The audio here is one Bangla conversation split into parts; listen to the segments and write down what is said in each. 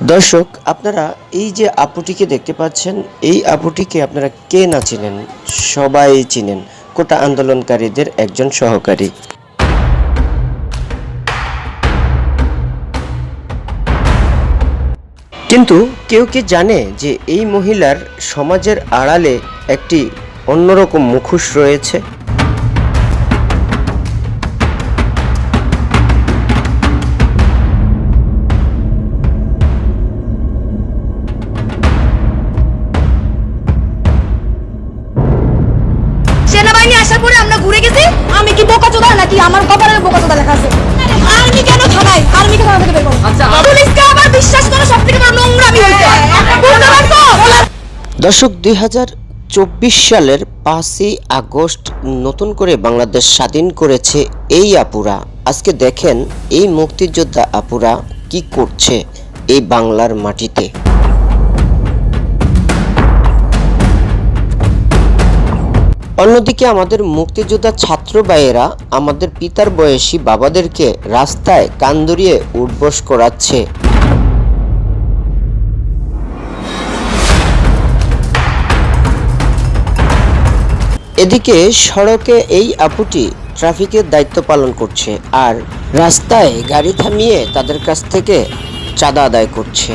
দর্শক, আপনারা এই যে আপুটিকে দেখতে পাচ্ছেন, এই আপুটিকে আপনারা কে না চিনেন? সবাই চিনেন কোটা আন্দোলনকারীদের একজন সহকারী। কিন্তু কেউ কি জানে যে এই মহিলার সমাজের আড়ালে একটি অন্যরকম মুখোশ রয়েছে? আসার আমরা ঘুরে গেছি আমি কি বোকা চোদা নাকি? আমার কপালের বোকা চোদা লেখা আছে। আর্মি কেন থানায় আর্মিকে থানা থেকে বের করো পুলিশকে আবার বিশ্বাস করো সব থেকে বড় নোংরামি হইছে বুঝতে পারছ? দর্শক দুই হাজার চব্বিশ সালের পাঁচই আগস্ট নতুন করে বাংলাদেশ স্বাধীন করেছে এই আপুরা। আজকে দেখেন এই মুক্তিযোদ্ধা আপুরা কি করছে এই বাংলার মাটিতে। অন্যদিকে আমাদের মুক্তিযোদ্ধা ছাত্র ভাইয়েরা আমাদের পিতার বয়সী বাবাদেরকে রাস্তায় কান উঠবস করাচ্ছে। এদিকে সড়কে এই আপুটি ট্রাফিকের দায়িত্ব পালন করছে আর রাস্তায় গাড়ি থামিয়ে তাদের কাছ থেকে চাঁদা আদায় করছে।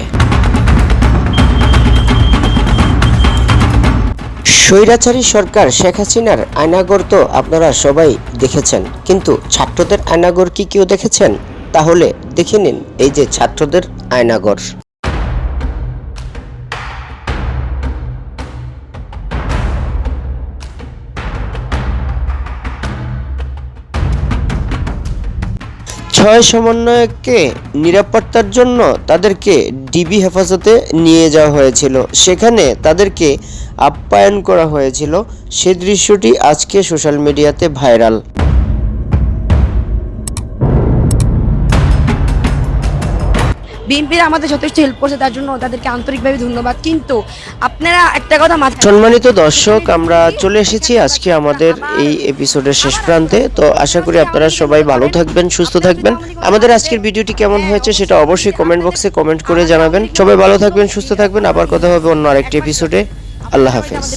স্বৈরাচারী সরকার শেখ হাসিনার আয়নাগর তো আপনারা সবাই দেখেছেন, কিন্তু ছাত্রদের আয়নাগর কি কেউ দেখেছেন? তাহলে দেখে নিন এই যে ছাত্রদের আয়নাগর। ছয় সমন্বয়ককে নিরাপত্তার জন্য তাদেরকে ডিবি হেফাজতে নিয়ে যাওয়া হয়েছিল। সেখানে তাদেরকে আপ্যায়ন করা হয়েছিল। সে দৃশ্যটি আজকে সোশ্যাল মিডিয়াতে ভাইরাল। বিএনপির আমাদের যথেষ্ট হেল্প করছে, তার জন্য তাদেরকে আন্তরিকভাবে ধন্যবাদ। কিন্তু আপনারা একটা কথা মাথায় সম্মানিত দর্শক, আমরা চলে এসেছি আজকে আমাদের এই এপিসোডের শেষ প্রান্তে। তো আশা করি আপনারা সবাই ভালো থাকবেন, সুস্থ থাকবেন। আমাদের আজকের ভিডিওটি কেমন হয়েছে সেটা অবশ্যই কমেন্ট বক্সে কমেন্ট করে জানাবেন। সবাই ভালো থাকবেন, সুস্থ থাকবেন। আবার কথা হবে অন্য আরেকটি এপিসোডে আল্লাহ হাফেজ।